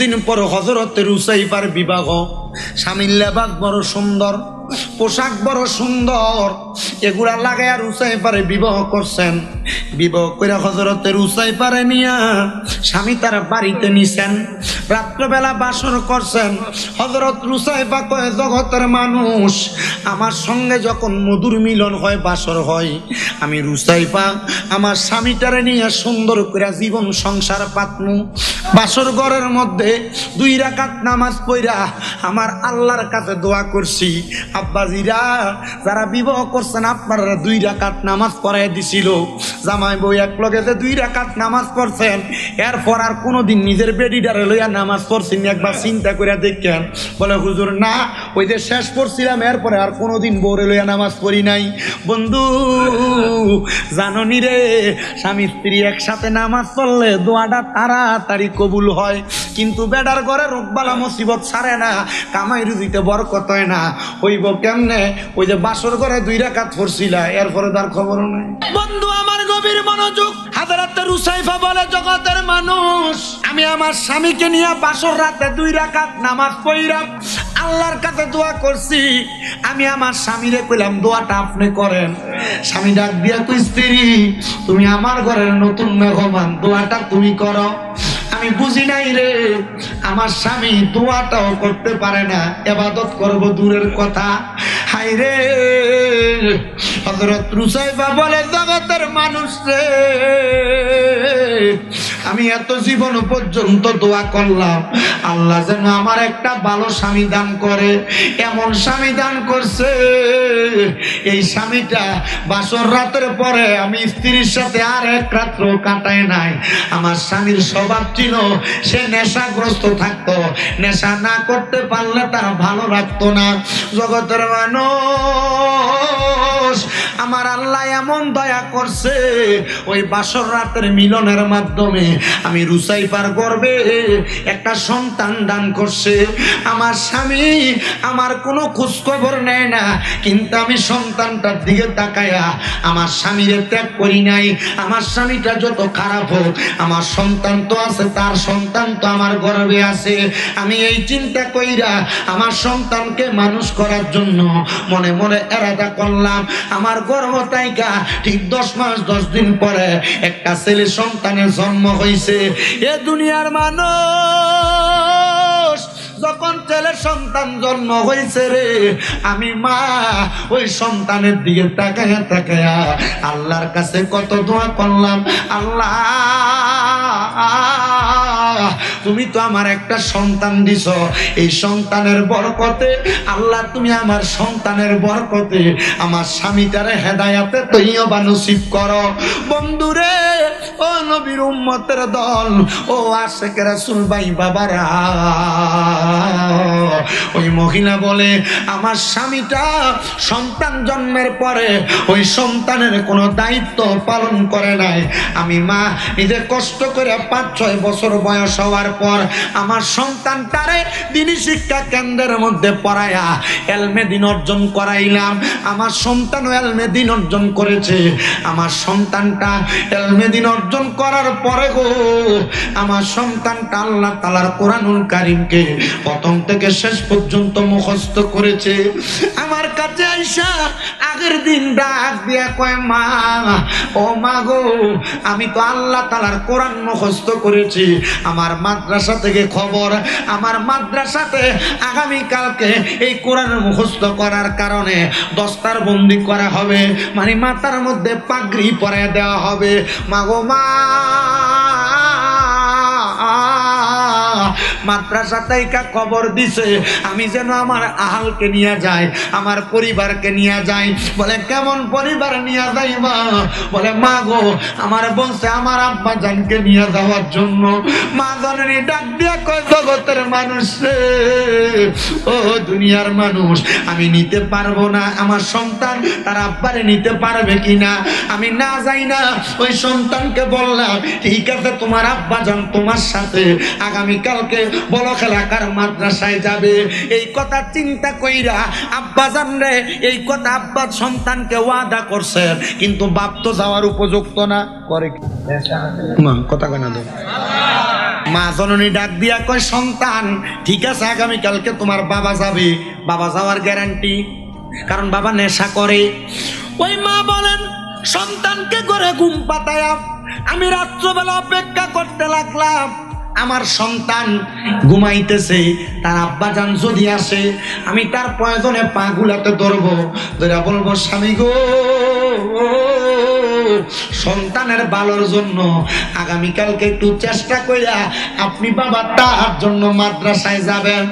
দিন পর হজরতের উসাইফার বিবাহ। স্বামীর লেবাস বড় সুন্দর, পোশাক বড় সুন্দর। এগুলা লাগাই আর উসাইফারে বিবাহ করছেন। বিবাহ করে হজরতের উসাইফারে নিয়া স্বামী তার বাড়িতে নিছেন। রাত্রবেলা বাসর করছেন। হজরত রুসাইফা কয়ে, জগতের মানুষ, আমার সঙ্গে যখন মধুর মিলন হয়, বাসর হয়। আমি রুসাইফা, আমার স্বামীটারে নিয়ে সুন্দর করে জীবন সংসার পাতমু। বাসর ঘরের মধ্যে দুই রাকাত নামাজ পড়া আমার আল্লাহর কাছে দোয়া করছি। আব্বাজিরা, যারা বিবাহ করছেন, আপনারা দুই রাকাত নামাজ পড়াই দিছিল। জামাই বউ এক লগে যে দুই রাকাত নামাজ পড়ছেন, এরপর আর কোনোদিন নিজের বেডিটারে লইয়া নামাজ পড়ছেন একবার চিন্তা করে দেখেন। বলে, হুজুর, না, ওই যে শেষ পড়ছিলাম, এরপরে আর কোনোদিন বউরে লইয়া নামাজ পড়ি নাই। বন্ধু জাননি রে স্বামী স্ত্রী একসাথে নামাজ পড়লে দোয়াটা তাড়াতাড়ি কবুল হয়। কিন্তু বেডার ঘরে রোগবালা মুসিবত ছাড়ে না কামাই রুজিতে বরকত হয় না। হইব কেমনে? ওই যে বাসর ঘরে দুই রাকাত পড়ছিলা এরপরে তার খবর নাই। বন্ধু, আমার গভীর মনোযোগ। হাজারাতে রুসাইফা বলে, জগতের মানুষ, আমি আমার স্বামীকে নিয়ে বাসর রাতে দুই রাকাত নামাজ পড়িলাম। আল্লাহর কাছে দোয়া করছি। আমি আমার স্বামীরে কইলাম, দোয়াটা আপনি করেন। স্বামী ডাক দিয়া কই স্ত্রী, তুমি আমার ঘরের নতুন মেহমান, দোয়াটা তুমি করো। আমি বুঝি নাই রে, আমার স্বামী দোয়াটাও করতে পারে না, এবাদত করব দূরের কথা। হাই রে হজরত রুসাইবা বলে, জগতের মানুষ রে। আমি এত জীবন পর্যন্ত দোয়া করলাম। আল্লাহ যেন আমার একটা ভালো স্বামী দান করে। এমন স্বামী দান করছে, এই স্বামীটা বাসর রাতের পরে আমি স্ত্রীর সাথে আর এক রাত্র কাটায় নাই। আমার স্বামীর স্বভাব ছিল, সে নেশাগ্রস্ত থাকতো। নেশা না করতে পারলে তার ভালো রাখতো না। জগতের মানুষ আমার আল্লাহ এমন দয়া করছে, ওই বাসর রাতের মিলনের মাধ্যমে আমি রুসাইফার গর্বে একটা সন্তান দান করছে। আমার স্বামী আমার কোনো খোঁজখবর নেয় না, কিন্তু আমি সন্তানটার দিকে তাকায়া আমার স্বামীরে ত্যাগ করি নাই। আমার স্বামীটা যত খারাপ হোক, আমার সন্তান তো আছে, তার সন্তান তো আমার গর্বে আছে। আমি এই চিন্তা কইরা আমার সন্তানকে মানুষ করার জন্য মনে মনে এরাদা করলাম। আমার গর্ব তাইকা ঠিক দশ মাস, দশ দিন পরে একটা ছেলে সন্তানের জন্ম হয়েছে এ দুনিয়ার মানুষ যখন ছেলে সন্তান জন্ম হয়েছে রে, আমি মা, ওই সন্তানের দিকে তাকায়া তাকায়া আল্লাহর কাছে কত দোয়া করলাম। আল্লাহ তুমি তো আমার একটা সন্তান দিছ। এই সন্তানের বরকতে, আল্লাহ তুমি আমার সন্তানের বরকতে আমার স্বামীটারে হেদায়াতে তৈবা নসিব করো। বন্ধুরে ও নবীর উম্মতের দল, ও আশেখ রাসুল ভাই বাবারা। ওই মহিলা বলে, আমার স্বামীটা সন্তান জন্মের পরে ওই সন্তানের কোনো দায়িত্ব পালন করে নাই। আমি মা, নিজে কষ্ট করে পাঁচ, ছয় বছর বয়স হওয়ার পর আমার সন্তানটারে দিনী শিক্ষা কেন্দ্রের মধ্যে পড়ায়া এলমে দিন অর্জন করাইলাম। আমার সন্তানও এলমে দিন অর্জন করেছে। আমার সন্তানটা এলমে দিন অর্জন করার পরে গো, আমার সন্তানটা আল্লাহ তালার কোরআনুল কারিমকে প্রথম থেকে শেষ পর্যন্ত মুখস্থ করেছে। আমার কাছে আগের দিন ডাক দিয়া কয়, মা, ও মা গো, আমি তো আল্লাহ তালার কোরআন মুখস্থ করেছি। আমার মাদ্রাসা থেকে খবর, আমার মাদ্রাসাতে আগামী কালকে এই কোরআন মুখস্থ করার কারণে দস্তার বন্দি করা হবে মানে মাথার মধ্যে পাগড়ি পরে দেওয়া হবে। মাগো মা মাদ্রাসা তাইকা খবর দিছে। আমি যেন আমার আহালকে নিয়ে যাই, আমার পরিবারকে নিয়ে যাই। বলে, কেমন পরিবার নিয়ে যাই মা? বলে, মা গো, আমার বলছে আমার আব্বা জানকে নিয়ে যাওয়ার জন্য। মা জননী ডাক দিয়া কয়, জগতের মানুষ ও দুনিয়ার মানুষ, আমি নিতে পারব না। আমার সন্তান তার আব্বারে নিতে পারবে কিনা? আমি না যাই না। ওই সন্তানকে বললাম, ঠিক আছে, তোমার আব্বা যান তোমার সাথে। আগামীকালকে বলো খেলাকার মাদ্রাসায় যাবে। এই কথা চিন্তা কইরা আব্বা জান রে, এই কথা আব্বা সন্তানকে ওয়াদা করছে। কিন্তু বাপ তো যাওয়ার উপযুক্ত না। করে মা, কথা কেন মা জননী ডাক দিয়া কয়, সন্তান, ঠিক আছে, আগামীকালকে তোমার বাবা যাবে। বাবা যাওয়ার গ্যারান্টি। কারণ বাবা নেশা করে। ওই মা বলেন, সন্তানকে করে ঘুম পাতায়া, আমি রাত্রবেলা অপেক্ষা করতে লাগলাম। আমার সন্তান ঘুমাইতেছে, তার আব্বা যান যদি আসে, আমি তার প্রয়োজনে পা গুলাতে ধরবো। ধরে বলব, স্বামী গো সন্তানের ভালোর জন্য আগামীকালকে একটু চেষ্টা কইরা আপনি বাবা তার জন্য মাদ্রাসায় যাবেন।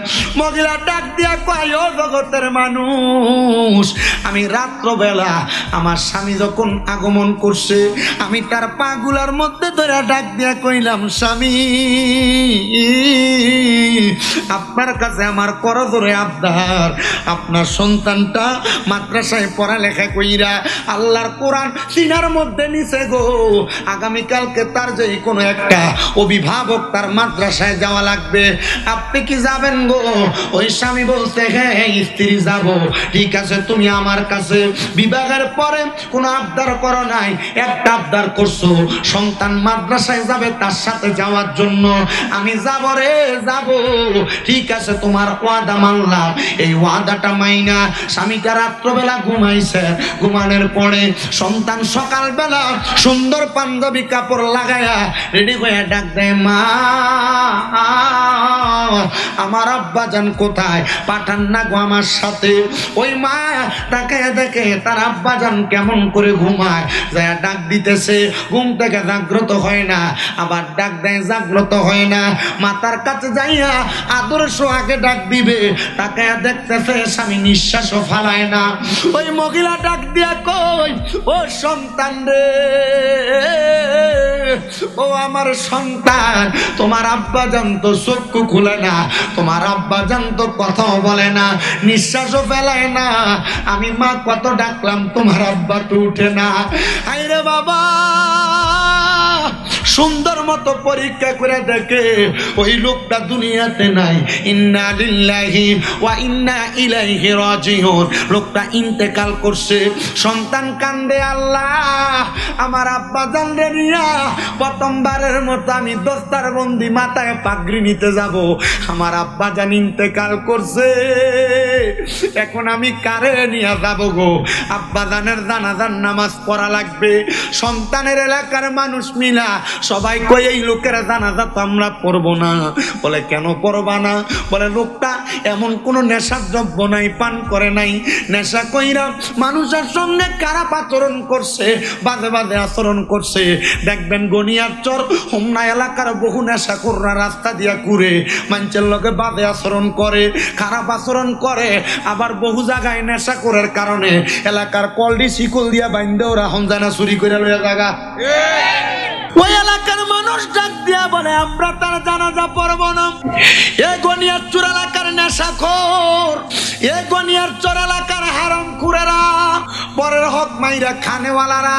মহিলা ডাক দিয়া কয় জগতের মানুষ, আমি রাত্রবেলা আমার স্বামী যখন আগমন করছে, আমি তার পাগুলার মধ্যে ধরে ডাক দিয়া কইলাম, স্বামী, আপনার কাছে আমার করজোরে আবদার। আপনার সন্তানটা মাদ্রাসায় পড়ালেখা কইরা আল্লাহর কোরআন সিনার মধ্যে নিছে গো। আগামীকালকে তার যে কোনো একটা অভিভাবক তার মাদ্রাসায় যাওয়া লাগবে। আপনি কি যাবেন গো? ওই স্বামী বলতে হ্যাঁ স্ত্রী যাব। ঠিক আছে, তুমি আমার কাছে বিবাহের পরে কোনো আবদার করো নাই। একটা আবদার করছ, সন্তান মাদ্রাসায় যাবে তার সাথে যাওয়ার জন্য। আমি যাব রে, যাব। ঠিক আছে, তোমার ওয়াদা মানলাম। এই ওয়াদাটা মাইনা স্বামীটা রাত্রবেলা ঘুমাইছে। ঘুমানোর পরে সন্তান সকালবেলা সুন্দর পাঞ্জাবি কাপড় লাগায়া রেডি হয়ে ডাক দেয়, মা, আমার আব্বা যান কোথায়? পাঠান না গো আমার সাথে। ওই মা তাকে দেখে তার আব্বা যান কেমন করে ঘুমায়। যায় ডাক দিতেছে, ঘুম থেকে জাগ্রত হয় না। আবার ডাক দেয়, জাগ্রত হয় না। মাতার কাছে যাইয়া আদর্শ আগে ডাক দিবে। তাকে দেখতেছে স্বামী নিঃশ্বাসও ফালায় না। ওই মহিলা ডাক দিয়া কই ও সন্তান রে। ও আমার সন্তান, তোমার আব্বা জান তো চক্ষু খুলে না, তোমার আব্বা জান তো কথাও বলে না, নিঃশ্বাসও ফেলায় না। আমি মা কত ডাকলাম, তোমার আব্বা তো উঠে না। আইরে বাবা! সুন্দর মতো পরীক্ষা করে দেখে, ওই লোকটা দুনিয়াতে নাই। ইন্না লিল্লাহি ওয়া ইন্না ইলাইহি রাজিউন। লোকটা ইন্তেকাল করছে। সন্তান কান্দে আল্লাহ, আমার আব্বা জান রে নিয়া, প্রথমবারের মতো আমি দস্তার বন্দি মাথায় পাগড়ি নিতে যাব। আমার আব্বা জান ইন্তেকাল করছে। এখন আমি কারে নিয়ে যাব গো? আব্বা জানের জানাজার নামাজ পড়া লাগবে। সন্তানের এলাকার মানুষ মিলা সবাই কই এই লোকের জানাজা তো আমরা পড়ব না। বলে, কেন পড়বা না? বলে, লোকটা এমন কোনো নেশার দ্রব্য নাই, পান করে নাই। নেশা কইরা মানুষের সঙ্গে খারাপ আচরণ করছে, বাজে বাজে আচরণ করছে। দেখবেন গনিয়ার চর হোমনা এলাকার বহু নেশা কররা রাস্তা দিয়া ঘুরে, মানুষের লোকে বাজে আচরণ করে, খারাপ আচরণ করে। আবার বহু জায়গায় নেশা করার কারণে এলাকার কলডি শিকল দিয়া বাইন্দে ওরা হনজানা চুরি করে লইয়া জায়গা ওই এলাকার মানুষ ডাক দিয়া বলে, আমরা তার জানাজা পড়ব না। এ গনিয়ার চোর এলাকার নেশাখোর, এ গনিয়ার চোর এলাকার হারাম খুরেরা পরের হক মাইরা খানেওয়ালারা,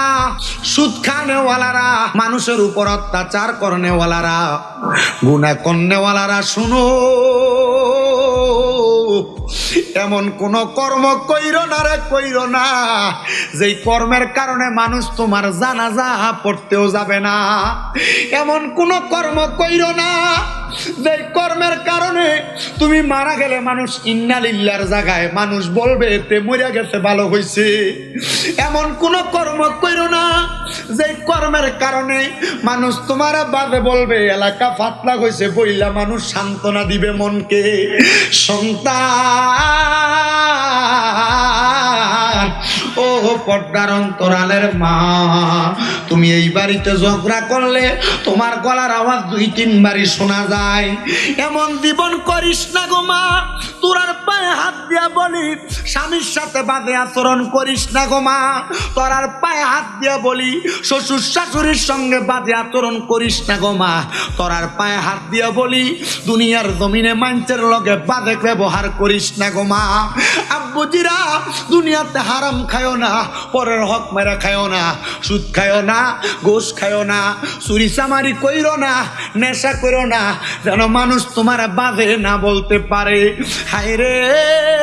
সুদ খানেওয়ালারা, মানুষের উপর অত্যাচার করনেওয়ালারা গুণা করনেওয়ালারা, শুনো। এমন কোন কর্ম কইর না রে, কইর না। যেই কর্মের কারণে মানুষ তোমার জানাজা পড়তেও যাবে না। এমন কোন কর্ম কইর না। যেই কর্মের কারণে তুমি মারা গেলে মানুষ ইন্নালিল্লার জায়গায়, মানুষ বলবে, তে মরিয়া গেছে, ভালো হয়েছে এমন কোন কর্ম কইর না, যে কর্মের কারণে মানুষ তোমার বাদে বলবে, এলাকা ফাতলা হয়েছে বইলা মানুষ সান্ত্বনা দিবে মনকে। সন্তান ও পর্দার অন্তরালের মা, তুমি এই বাড়িতে ঝগড়া করলে তোমার গলার আওয়াজ দুই তিনবারই শোনা যায়। এমন জীবন করিস না গো মা। দিয়া বলি, স্বামীর সাথে বাদে আচরণ করিস না গো মা। তোরার পায়ে হাত দিয়া বলি, শ্বশুর শাশুড়ির সঙ্গে বাদে আচরণ করিস না গো মা। তোরার পায়ে হাত দিয়া বলি, দুনিয়ার জমিনে মানুষের লগে বাদে ব্যবহার করিস না গো মা। আব্বুজিরা দুনিয়াতে হারাম খায়ও না, পরের হক মেরা খায়ও না, সুদ খায়ও না গোস খায়ও না, চুরি চামারি কইরো না, নেশা করো না, যেন মানুষ তোমার বাদে না বলতে পারে। হায় রে!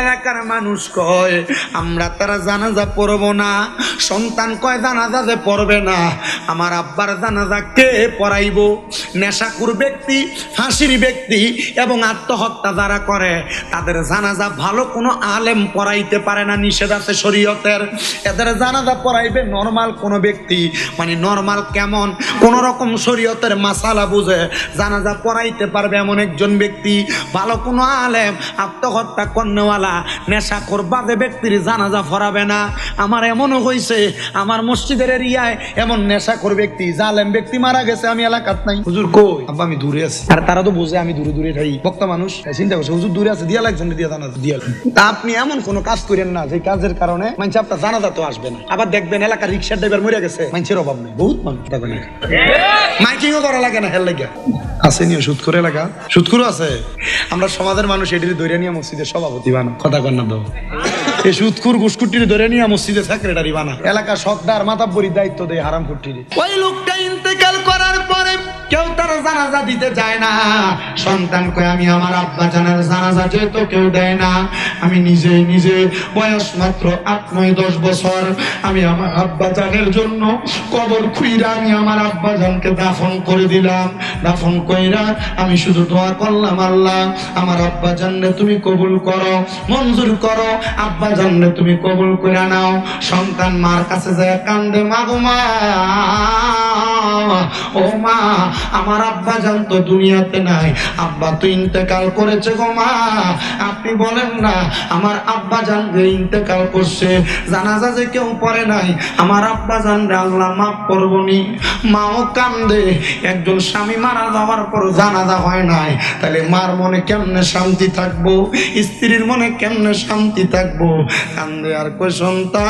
এলাকার মানুষ কয়, আমরা তারা জানাজা পড়ব না। সন্তান কয়, জানাজা যে পড়বে না। আমার আব্বার জানাজা কে পড়াইব? নেশাকুর ব্যক্তি, ফাঁসির ব্যক্তি এবং আত্মহত্যা যারা করে, তাদের জানাজা ভালো কোনো আলেম পড়াইতে পারে না, নিষেধ আছে শরীয়তের। এদের জানাজা পড়াইবে নর্মাল কোনো ব্যক্তি। মানে নর্মাল কেমন? কোন রকম শরীয়তের মাসালা বুঝে জানাজা পড়াইতে পারবে এমন একজন ব্যক্তি। ভালো কোনো আলেম আত্মহত্যা কন্যাওয়ালা নেশা করবাদে ব্যক্তির জানাজা ফরাবে না। আমার এমনও হয়েছে আমার মসজিদের এরিয়ায় এমন নেশা কর ব্যক্তি জালেম ব্যক্তি মারা গেছে আমি এলাকাত নাই। হুজুর কই? আব্বা আমি দূরে আছি। আর তারা তো বুঝে আমি দূরে দূরে থাকি। বক্তা মানুষ চিন্তা করছে হুজুর দূরে আছে দিয়া লাগছেন দিয়া জানাজা দিয়া। তা আপনি এমন কোনো কাজ করেন না যে কাজের কারণে মানুষ আপনার জানাজা তো আসবে না। আবার দেখবেন এলাকার রিক্সার ড্রাইভার মরে গেছে মানুষের অভাব নেই। বহুত মানুষ মাইকিংও করা লাগে না হেল লাগে আছে নিয়ে সুৎখুর এলাকা। সুৎখুরও আছে। আমরা সমাজের মানুষ এটির নিয়ে মসজিদের সভাপতি বানা কথা কন্যা না এই সুৎখুর গুসকুটির ধরে নিয়ে মসজিদে সেক্রেটারি বানা। এলাকা সর্দার মাতাব্বরির দায়িত্ব দেয় হারাম কুটির ওই লোকটা ইন্তেকাল জানাজা দিতে যায় না। সন্তান কয় আমি আমার আব্বা জানার জানাজা যেহেতু কেউ দেয় না, আমি নিজে নিজে বয়স মাত্র আট, নয়, দশ বছর, আমি আমার আব্বা জানের জন্য কবর খুইরা আমি আমার আব্বা জানকে দাফন করে দিলাম। দাফন কইরা আমি শুধু দোয়া করলাম, আল্লাহ, আমার আব্বা জানলে তুমি কবুল করো, মঞ্জুর করো, আব্বা জানলে তুমি কবুল করে নাও। সন্তান মার কাছে যায় কান্দে, মাগো মা ও মা, আমার আব্বা জান তো দুনিয়াতে নাই। আব্বা তো ইন্তেকাল করেছে গো মা। আপনি বলেন না, আমার আব্বা জান যে ইন্তেকাল করছে, জানাজা যে কেউ পড়ে নাই, আমার আব্বা জান রে আল্লাহ মাফ করবনি মাও কান্দে, একজন স্বামী মারা যাওয়ার পর জানাজা হয় নাই। তাহলে মার মনে কেমনে শান্তি থাকব? স্ত্রীর মনে কেমনে শান্তি থাকব? কান্দে আর কই সন্তান।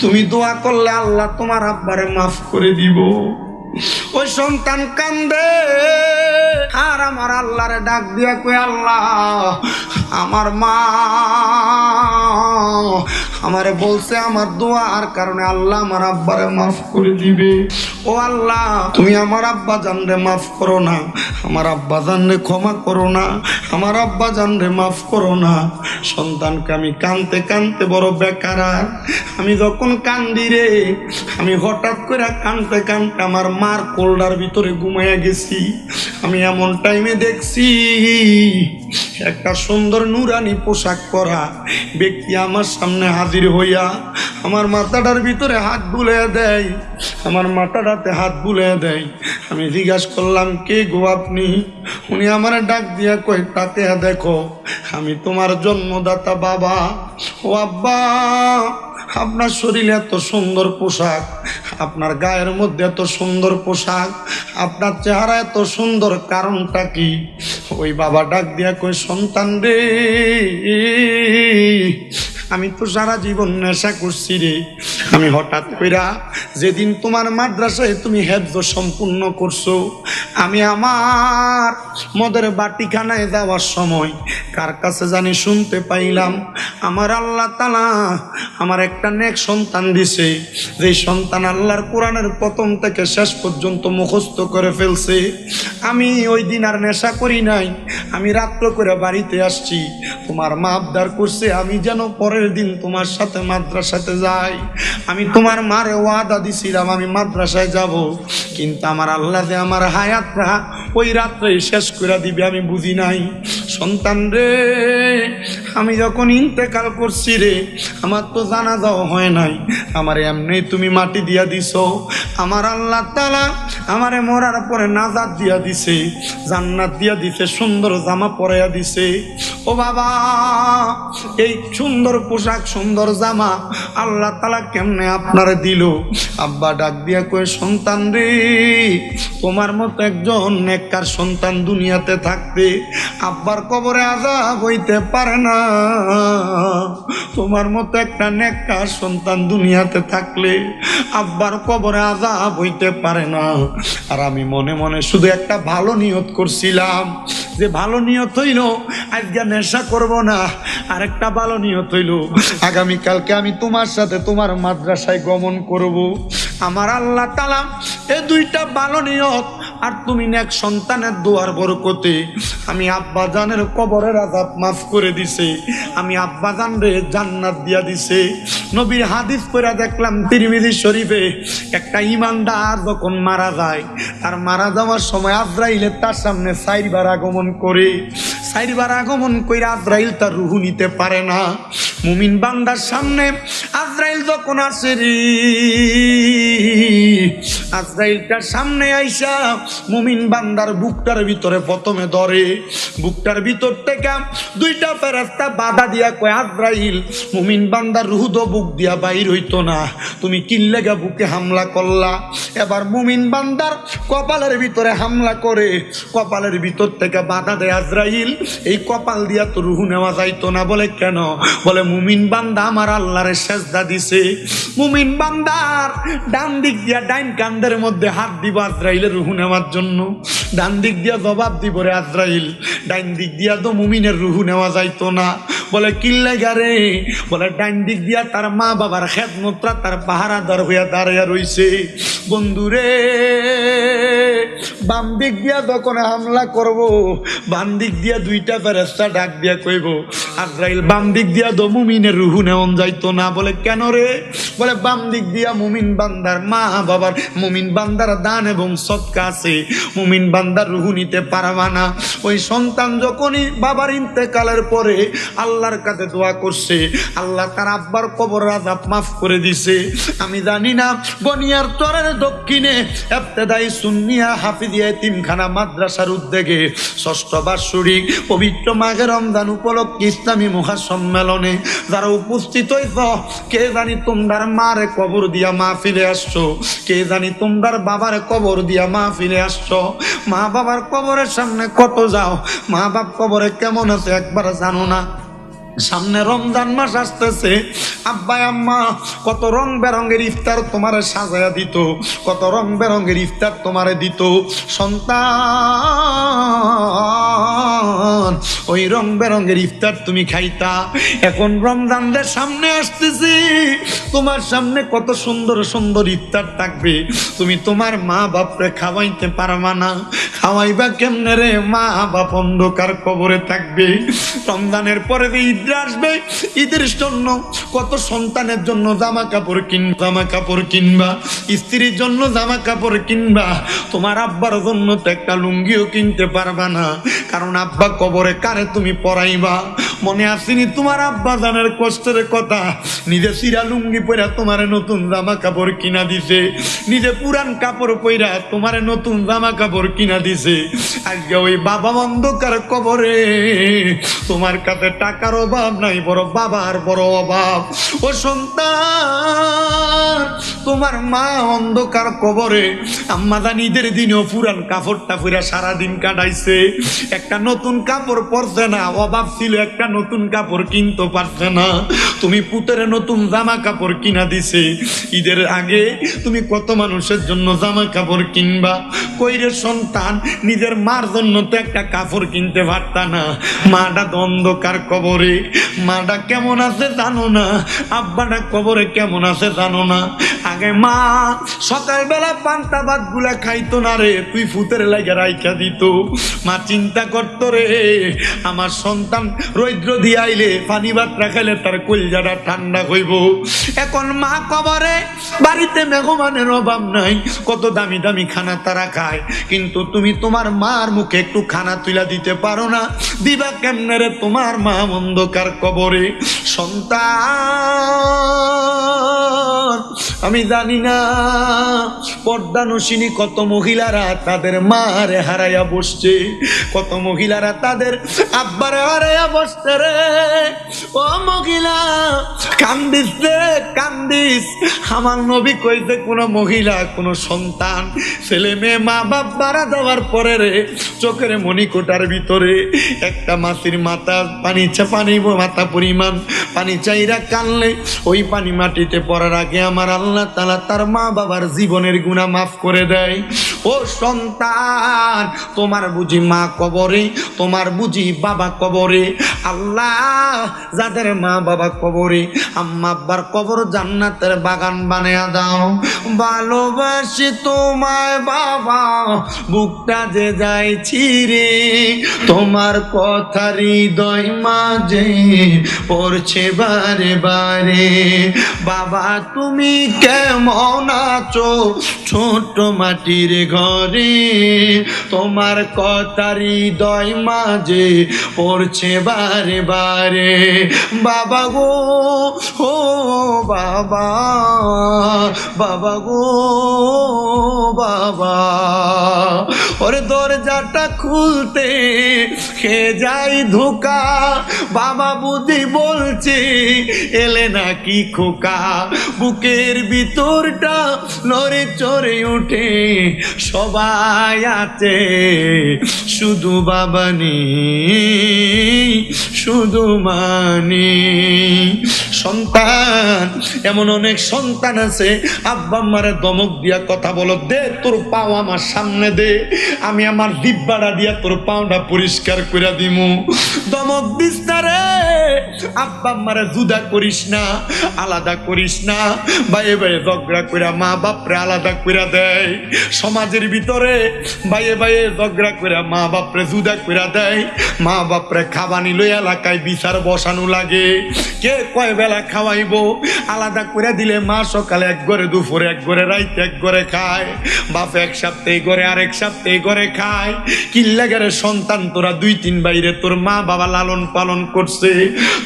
তুমি দোয়া করলে আল্লাহ তোমার আব্বারে মাফ করে দিব। ওই সন্তান কান্দে, আর আমার আল্লাহরে ডাক দিয়ে কই আল্লাহ, আমার মা আমারে বলছে আমার দোয়া, আর কারণে আল্লাহ আমার আব্বারে মাফ করে দিবে ও আল্লাহ, তুমি আমার আব্বা জানরে মাফ করো না, আমার আব্বা জানরে ক্ষমা করো না, আমার আব্বা জানরে মাফ করো না সন্তানকে আমি কানতে কানতে বড় বেকার। আমি যখন কান্দি রে, আমি হঠাৎ করে কানতে কানতে আমার মার কোল্ডার ভিতরে ঘুমাইয়া গেছি আমি এমন টাইমে দেখছি, একটা সুন্দর নুরানি পোশাক পরা ব্যক্তি আমার সামনে হাজির হইয়া আমার মাথাটার ভিতরে হাত বুলে দেয়, আমার মাথাটাতে হাত বুলে দেয়। আমি জিজ্ঞাসা করলাম, কে গো আপনি? উনি আমার ডাক দিয়া কই তাতে দেখো, আমি তোমার জন্মদাতা বাবা। ও আব্বা, আপনার শরীরে এত সুন্দর পোশাক, আপনার গায়ের মধ্যে এত সুন্দর পোশাক, আপনার চেহারা এত সুন্দর, কারণটা কি? ওই বাবা ডাক দিয়া কই সন্তান রে আমি তো সারা জীবন নেশা করছি রে। আমি হঠাৎ কইরা যেদিন তোমার মাদ্রাসায় তুমি হেফজ সম্পূর্ণ করছ, আমি আমার মদের বাটিখানায় যাওয়ার সময় কার কাছে জানি শুনতে পাইলাম, আমার আল্লাহ তালা আমার একটা নেক সন্তান দিছে। যে সন্তান আল্লাহর কোরআনের প্রথম থেকে শেষ পর্যন্ত মুখস্থ করে ফেলছে। আমি ওই দিন আর নেশা করি নাই। আমি রাত্র করে বাড়িতে আসছি। তোমার মা আবদার করছে, আমি যেন পরের দিন তোমার সাথে মাদ্রাসাতে যাই। আমি তোমার মারে ওয়াদা দিছিলাম, আমি মাদ্রাসায় যাব। কিন্তু আমার আল্লাহ যে আমার হায়াতটা ওই রাত্রে শেষ করে দিবে, আমি বুঝি নাই। সন্তান রে আমি যখন ইন্তেকাল করছি রে, আমার তো জানা যাওয়া হয় নাই। আমার এমনি তুমি মাটি দিয়া দিছ। আমার আল্লাহ তালা আমারে মরার পরে নাজাদ দিয়া দিছে, জান্নাত দিয়া দিছে, সুন্দর জামা পরাইয়া দিছে। ও বাবা, এই সুন্দর পোশাক, সুন্দর জামা আল্লাহ তালা কেমনে আপনারে দিল? আব্বা ডাক দিয়া কয়ে, সন্তান রে, তোমার মতো একজন নেককার সন্তান দুনিয়াতে থাকতে আব্বার কবরে আজাব হইতে পারে না। তোমার মতো একটা নেককার সন্তান দুনিয়াতে থাকলে আব্বার কবরে আজাব হইতে পারে না। আর আমি মনে মনে শুধু একটা ভালো নিয়ত করছিলাম। যে ভালো নিয়ত হইল, আজকে নেশা করব না। আর একটা ভালো নিয়ত হইল, আগামীকালকে আমি তোমার সাথে তোমার মাদ্রাসায় গমন করব। আমার আল্লাহ তালা এই দুইটা ভালো নিয়ত আর তুমি নেক সন্তানের দোয়ার বরকতে আমি আব্বা জানের কবরের আজাব মাফ করে দিছে। আমি আব্বা জান রে জান্নাত দিয়া দিছে। নবীর হাদিস পড়া দেখলাম তিরমিজি শরীফে একটা ইমানদার যখন মারা যায়, তার মারা যাওয়ার সময় আজরাইলে তার সামনে চাইবার আগমন করে। চাইবার আগমন করে আজরাইল তার রুহু নিতে পারে না। মুমিন বান্দার সামনে আজরাইল যখন আসে আজরাইলটার সামনে আইসা, মুমিন বান্দার বুকটার ভিতরে প্রথমে ধরে। বুকটার ভিতর থেকে দুইটা ফেরাস্তা বাধা দিয়া কয়, আজরাইল, মুমিন বান্দার রুহুদ বুক দিয়া বাইর হইতো না। তুমি কিল্লেগা বুকে হামলা করলা। এবার মুমিন বান্দার কপালের ভিতরে হামলা করে, কপালের ভিতর থেকে বাধা দেয়, আজরাইল, এই কপাল দিয়া তো রুহু নেওয়া যাইতো না। বলে, কেন? বলে, মুমিন বান্দা আমার আল্লাহরে সেজদা দিছে। মুমিন বান্দার ডান দিক দিয়া ডাইন কান্দের মধ্যে হাত দিব আজরাইলের রুহু নেওয়ার জন্য। ডান দিক দিয়া জবাব দিব রে আজরাইল। ডাইন দিক দিয়া তো মুমিনের রুহু নেওয়া যাইতো না। বলে কিল্লে গারে বলে, ডাইন দিক দিয়া তার মা বাবার খেদমতরা তার পাহারা দর হইয়া দাঁড়িয়ে রইছে। বন্ধুরে বাম দিক দিয়া যখন হামলা করব বাম দিক দিয়া দুইটা ফেরেস্তা ডাক দিয়া কইব, আজরাইল বাম দিক দিয়া দো মুমিনের রুহু নেওন যাইতো না। বলে, কেন রে? বলে বাম দিক দিয়া মুমিন বান্দার মা বাবার, মুমিন বান্দার দান এবং সৎকা আছে। মুমিন বান্দার রুহু নিতে পারবা না। ওই সন্তান যখনই বাবার ইন্তেকালের পরে আল্লাহর কাছে দোয়া করছে, আল্লাহ তার আব্বার কবর আজাব মাফ করে দিছে। আমি জানি না, বনিয়ার তরের দক্ষিণে এফতেদাই সুন্নিয়া হাফিদিয়া তিমখানা মাদ্রাসার উদ্যোগে ষষ্ঠ বার্ষরিক পবিত্র মাঘে রমজান উপলক্ষে ইসলামী মহাসম্মেলনে যারা উপস্থিত হইছ, কে জানি তোমরার মারে কবর দিয়া মা ফিরে আসছো? কে জানি তোমরার বাবার কবর দিয়া মা ফিরে আসছো? মা বাবার কবরের সামনে কত যাও? মা বাপ কবরে কেমন আছে একবার জানো না? সামনে রমজান মাস আসতেছে আব্বাই আম্মা, কত রং বেরঙের ইফতার তোমার সাজায়া দিত, কত রং বেরঙের ইফতার তোমারে দিত। সন্তান, ওই রং বেরঙের ইফতার তুমি খাইতা। এখন রমজানদের সামনে আসতেছি, তোমার সামনে কত সুন্দর সুন্দর ইফতার থাকবে। তুমি তোমার মা বাপরে খাওয়াইতে পারবা না, খাওয়াইবা কেমনে রে? মা বাপ অন্ধকার কবরে থাকবে। রমজানের পরে ঈদ আসবে, ঈদের জন্য কত সন্তানের জন্য জামা কাপড় কিন, জামা কাপড় কিনবা, স্ত্রীর জন্য জামা কাপড় কিনবা, তোমার আব্বার জন্য তো একটা লুঙ্গিও কিনতে পারবা না। কারণ আব্বা কবরে কারে তুমি পরাইবা? মনে আসেনি তোমার আব্বা জানের কষ্টের কথা? নিজে সিরা লুঙ্গি পইরা তোমারে নতুন জামা কাপড় কিনা দিছে। নিজে পুরান কাপড় পইরা তোমারে নতুন জামা কাপড় কিনা দিছে। আজকে ওই বাবা অন্ধকার কবরে তোমার কাছে টাকার অভাব নাই, বড় বাবার বড় অভাব। ও সন্তান, তোমার মা অন্ধকার কবরে আম্মা জানিদের দিনেও পুরান কাপড়টা পুরা সারাদিন কাটাইছে। একটা নতুন কাপড় পরছে না, অভাব ছিল, একটা নতুন কাপড় কিনতে পারছে না। তুমি পুতের নতুন জামা কাপড় কিনা দিছে। ঈদের আগে তুমি কত মানুষের জন্য জামা কাপড় কিনবা? কইরে সন্তান, নিজের মার জন্য তো একটা কাপড় কিনতে পারতা না। মাটা তো অন্ধকার কবরে। মাটা কেমন আছে জানো না? আব্বাটা কবরে কেমন আছে জানো না? আগে মা সকালবেলা পান্তা ভাতগুলা খাইতো না রে, তুই ফুতের লাগে রাইখা দিত। মা চিন্তা করতো রে, আমার সন্তান রৌদ্র দিয়ে আইলে পানি ভাত রাখাইলে তার কলজাটা ঠান্ডা হইব। এখন মা কবরে বাড়িতে মেঘমানের অভাব নাই, কত দামি দামি খানা তারা খায়। কিন্তু তুমি তোমার মার মুখে একটু খানা তুলা দিতে পারো না। দিবা কেমনে রে তোমার মা অন্ধকার কবরে? সন্তান আমি জানি না পর্দানুসিনী কত মহিলারা তাদের মারে হারাইয়া বসছে, কত মহিলারা তাদের আব্বারে হারাইয়া বসছে রে। ও মহিলা, কান্দিস রে, কান্দিস। আমার নবী কইতে কোনো মহিলা, কোনো সন্তান, ছেলে মেয়ে, মা বাপ মারা যাওয়ার পরে রে, চোখের মণিকোটার ভিতরে একটা মাসির মাথা, পানি চা পানি মাথা পরিমাণ পানি চাইরা কানলে, ওই পানি মাটিতে পড়ার আগে আমার আল্লাহ তালা তার মা বাবার জীবনের গুণা মাফ করে দেয়। ও সন্তান, তোমার বুঝি মা কবরে, তোমার বুঝি বাবা কবরে। আল্লাহ, যাদের মা বাবা কবরে, আম্মা আব্বার কবর জান্নাতের বাগান বানিয়ে দাও। ভালোবাসি তোমায় বাবা, বুকটা যে যায় ছিঁড়ে তোমার কথা হৃদয় মাঝে পড়ছে বারে বারে। বাবা, তুমি কেমন আছো? ছোট মাটির ঘরে তোমার কথা হৃদয় মাঝে পড়ছে বারে বারে। বাবা গো, ও বাবা বাবা গো, বাবা। ওর দরজাটা খুলতে খে যাই ধোকা, বাবা বুদ্ধি বলছে, এলে নাকি খোকা। বুকের ভিতরটা নড়ে চড়ে উঠে সবাই আছে শুধু বাবা নেই, শুধু মানে সন্তান। এমন অনেক সন্তান আছে, আব্বা মারে দমক দিয়া কথা বলো, দে তোর পাও আমার সামনে দে, আমি আমার দিব্বাটা দিয়া তোর পাওটা পরিষ্কার করে দিমু। দমক দিস না রে, আব্বা মারে জুদা করিস না, আলাদা করিস না বাইয়ে বাইয়ে ঝগড়া কইরা মা বাপরে আলাদা কইরা দেয়। সমাজের ভিতরে বাইয়ে বাইয়ে ঝগড়া কইরা মা বাপরে জুদা কইরা দেয়। মা বাপরে খাবানি লই এলাকায় বিচার বসানো লাগে। কে কয় বেলা খাওয়াইবো। আলাদা করে দিলে মা সকালে এক ঘরে, দুপুরে এক ঘরে, রাইতে এক ঘরে খায়। বাপ এক সপ্তাহে ঘরে, আরেক সপ্তাহে ঘরে খায়। কিল্লা গেরে সন্তান, তোরা দুই তিন বাইরে, তোর মা বাবা লালন পালন করছে।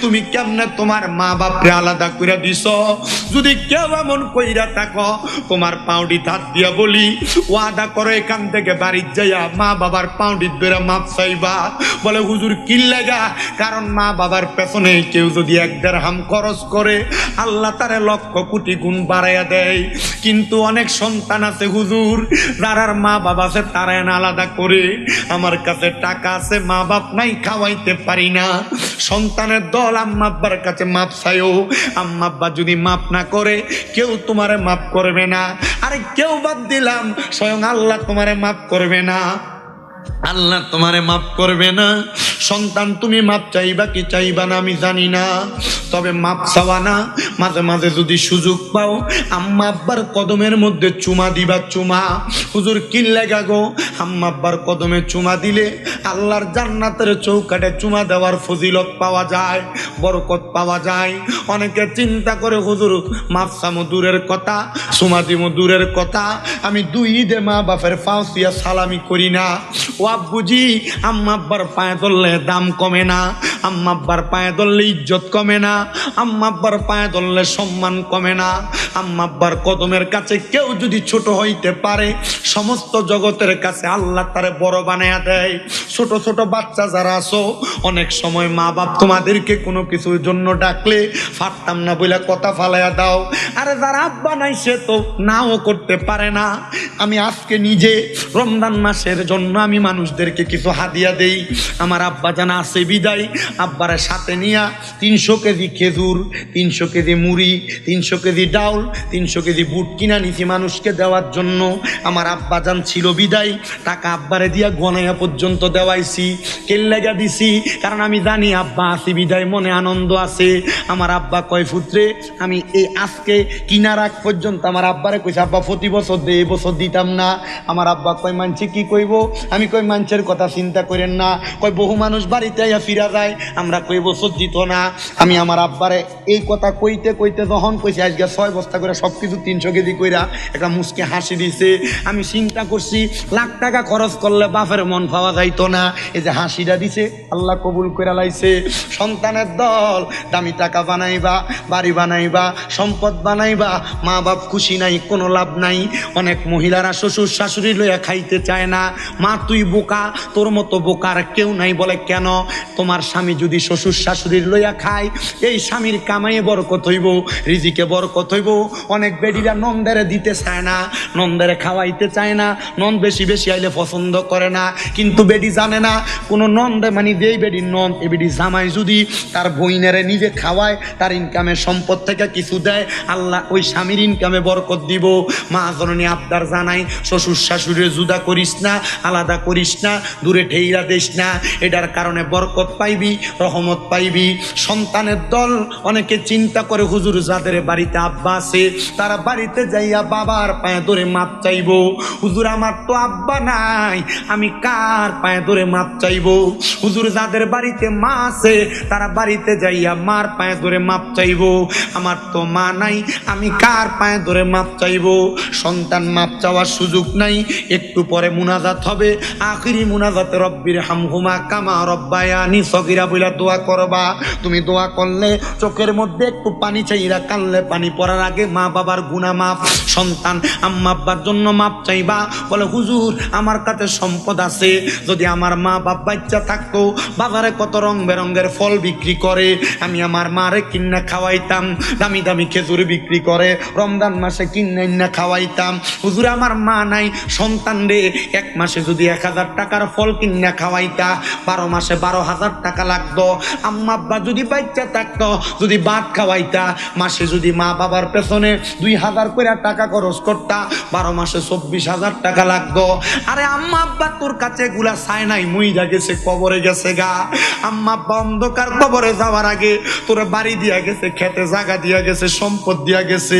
তুমি কেমনে তোমার মা বাপরে আলাদা করে দিছ? যদি কেউ এমন কইরা থাকো, তোমার পাউডি হাত দিয়া বলি, ওয়াদা করো এখান থেকে বাড়ির যাইয়া মা বাবার পাউডি ধরে মাপ চাইবা। বলে, হুজুর কিল্লেগা কারণ মা বাবার পেছনে কেউ যদি এক দেড় হাম খরচ করে আল্লাহ তারে লক্ষ কোটি গুণ বাড়াইয়া দেয়। কিন্তু অনেক সন্তান আছে হুজুর যারার মা বাবা আছে তারা আলাদা করে। আমার কাছে টাকা আছে, মা বাপ নাই, খাওয়াইতে পারি না। সন্তানের দল আম্মা আব্বার কাছে মাপ চাইও আম্মা আব্বা যদি মাপ না করে, কেউ তোমারে মাপ করবে না। আরে কেউ বাদ দিলাম, স্বয়ং আল্লাহ তোমারে মাপ করবে না। আল্লাহ তোমারে মাফ করবে না। সন্তান, তুমি মাপ চাইবা কি চাইবা না, আমি জানি না। তবে মাপ চাওয়া না, মাঝে মাঝে যদি সুযোগ পাও, আম্মা আব্বার কদমের মধ্যে চুমা দিবা, চুমা। হুজুর কিল্লে গাগো আম্মা আব্বার কদমে চুমা দিলে আল্লাহর জান্নাতের চৌকাটে চুমা দেওয়ার ফজিলত পাওয়া যায়, বরকত পাওয়া যায়। অনেকে চিন্তা করে, হুজুর, মাপ চামো দূরের কথা, চুমা দিমো দূরের কথা। আমি দুই ঈদে মা বাপের ফাউসিয়া সালামি করি না। ও আব্বুজি আম্মা আব্বার পায়ে ধরলে দাম কমে না, আম্মা আব্বার পায়ে ধরলে ইজ্জত কমে না, আম্মা আব্বার পায়ে ধরলে সম্মান কমে না, আম্মা আব্বার কদমের কাছে কেউ যদি ছোট হইতে পারে, সমস্ত জগতের কাছে আল্লাহ তারে বড় বানায়া দেয়। ছোট ছোট বাচ্চা যারা আছো, অনেক সময় মা বাপ তোমাদেরকে কোনো কিছুর জন্য ডাকলে ফাটতাম না বলে কথা ফালাইয়া দাও। আরে যারা আব্বা নাই, সে তো নাও করতে পারে না। আমি আজকে নিজে রমজান মাসের জন্য আমি মানুষদেরকে কিছু হাদিয়া দেই। আমার আব্বা জানা আছে, বিদায়। আব্বারের সাথে নিয়া তিনশো কেজি খেজুর, তিনশো কেজি মুড়ি, তিনশো কেজি ডাউল, তিনশো কেজি বুট কিনা নিছি মানুষকে দেওয়ার জন্য। আমার আব্বা জান ছিল বিদায়। টাকা আব্বারে দিয়া গনাইয়া পর্যন্ত দেওয়াইছি। কেল্লাগা দিছি, কারণ আমি জানি আব্বা আছি, বিদায় মনে আনন্দ আছে। আমার আব্বা কয়, ফুত্রে, আমি এই আজকে কিনার আগ পর্যন্ত আমার আব্বারে কইছে, আব্বা, প্রতি বছর দে, এই বছর দিতাম না। আমার আব্বা কয়, মানছে, কি কইব? আমি কই মানুষের কথা চিন্তা করেন না, কয় বহু মানুষ বাড়িতে আইয়া ফিরা যায়। আমরা কই বছর দিত না। আমি আমার আব্বারে এই কথা কইতে কইতে যখন কইছে, আজকে ছয় বস্তা করে সব কিছু তিনশো কেজি কইরা একটা মুসকে হাসি দিছে। আমি চিন্তা করছি, লাখ টাকা খরচ করলে বাপের মন পাওয়া যাইতো না। এই যে হাসিটা দিছে, আল্লাহ কবুল করে লাইছে। সন্তানের দল, দামি টাকা বানাইবা, বাড়ি বানাইবা, সম্পদ বানাইবা মা বাপ খুশি নাই, কোনো লাভ নাই। অনেক মহিলারা শ্বশুর শাশুড়ি লইয়া খাইতে চায় না। মা, তুই বোকা, তোর মতো বোকার কেউ নাই বলে কেন? তোমার স্বামী যদি শ্বশুর শাশুড়ির লইয়া খায়, এই স্বামীর কামাইয়ে বরকত হইব, রিজিকে বরকত হইব। অনেক বেডিরা নন্দেরে দিতে চায় না, নন্দেরে খাওয়াইতে চায় না, নন বেশি বেশি আইলে পছন্দ করে না। কিন্তু বেডি জানে না, কোনো নন্দে মানে যেই বেডির নন, এ বেডি জামাই যদি তার বইনেরে নিজে খাওয়ায়, তার ইনকামের সম্পদ থেকে কিছু দেয়, আল্লাহ ওই স্বামীর ইনকামে বরকত দিব। মা জননী আবদার জানাই শ্বশুর শাশুড়ি জুদা করিস না, আলাদা করিস না, দূরে ঠেইরা দিস না। এটার কারণে বরকত পাইবি, রহমত পাইবি। সন্তানের দল অনেকে চিন্তা করে, হুজুর, যাদের বাড়িতে আব্বা আছে, তারা বাড়িতে যাইয়া বাবার পায়ে ধরে মাপ চাইব। হুজুর, আমার তো আব্বা নাই, আমি কার পায়ে ধরে মাপ চাইব? হুজুর, যাদের বাড়িতে মা আছে, তারা বাড়িতে যাইয়া মার পায়ে ধরে মাপ চাইব। আমার তো মা নাই, আমি কার পায়ে ধরে মাপ চাইব? সন্তান মাপ চাওয়ার সুযোগ নাই, একটু পরে মুনাজাত হবে। আখিরি মুনাজাতে রব্বির হামহুমা কামা রব্বায়ানি সগিরা বইলা দোয়া করবা। তুমি দোয়া করলে চোখের মধ্যে একটু পানি চাইরা কানলে পানি পড়ার আগে মা বাবার গুণা মাপ সন্তান, আম্মা আব্বার জন্য মাপ চাইবা। বলে, হুজুর, আমার কাছে সম্পদ আছে। যদি আমার মা বাপ বাচ্চা থাকতো, বাজারে কত রং বেরঙ্গের ফল বিক্রি করে। আমি আমার মারে কিন্না খাওয়াইতাম, দামি দামি খেজুর বিক্রি করে। রমজান মাসে কিন্না খাওয়াইতাম। হুজুর, আমার মা নাই, সন্তান রে, এক মাসে যদি এক হাজার টাকার ফল কিন্না খাওয়াইতা, বারো মাসে বারো হাজার টাকা লাগতো। আম্মা আব্বা যদি বাচ্চা থাকতো, যদি ভাত খাওয়াইতা, মাসে যদি মা বাবার পেছনে দুই হাজার করে টাকা খরচ করতা, বারো মাসে চব্বিশ হাজার টাকা লাগতো। আরে আম্মা আব্বা, তোর কাছে এগুলা চায় নাই, মইরা গেছে, কবরে গেছে গা। আম্মা আব্বা, অন্ধকার কবরে যাওয়ার আগে তোর বাড়ি দিয়া গেছে, খেতে জায়গা দিয়া গেছে, সম্পদ দিয়া গেছে।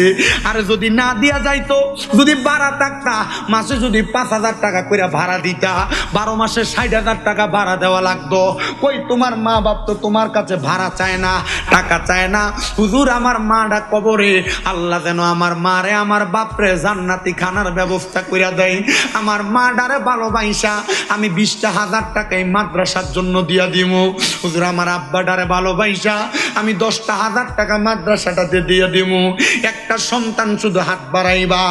আরে যদি না দিয়া যাইতো, যদি ভাড়া থাকতা, মাসে যদি পাঁচ হাজার টাকা করে ভাড়া দিতা বারো মাসে ষাট হাজার টাকা ভাড়া দেওয়া লাগতো। কই তোমার মা বাপ তো তোমার কাছে ভাড়া চায় না, টাকা চায় না। হুজুর, আমার মাটা কবরে। আল্লাহ যেন আমার মারে, আমার বাপরে জান্নাতি খানার ব্যবস্থা করে দেয়। আমার মা ডারে ভালোবাসা, আমি বিশটা হাজার টাকা এই মাদ্রাসার জন্য দিয়া দিব হুজুর, আমার আব্বা ডারে ভালোবাসা, আমি দশটা হাজার টাকা মাদ্রাসাটাতে দিয়ে দিব একটা সন্তান শুধু হাত বাড়াইবা।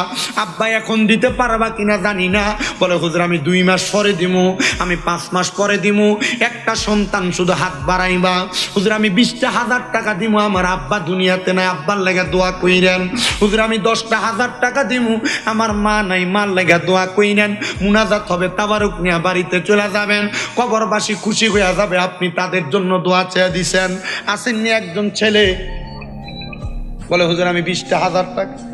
আব্বা এখন দিতে পারবা কিনা জানি না। বলে, হুজুর, আমি দুই মাস পরে দিমু, আমি পাঁচ মাস পরে দিমু, একটা সন্তান শুধু হাত বাড়াইবা। হুজুর, আমি বিশটা হাজার টাকা দিমু, আমার আব্বা দুনিয়াতে নাই, আব্বার লেগে দোয়া কইরেন। হুজুর, আমি দশটা হাজার টাকা দিমু, আমার মা নাই, মার লেগে দোয়া কইরেন। মুনাজাত হবে, তাবারুক নিয়ে বাড়িতে চলে যাবেন। কবরবাসী খুশি হয়ে যাবে, আপনি তাদের জন্য দোয়া চেয়ে দিছেন। আসেননি একজন ছেলে। বলে, হুজুর, আমি বিশটা হাজার টাকা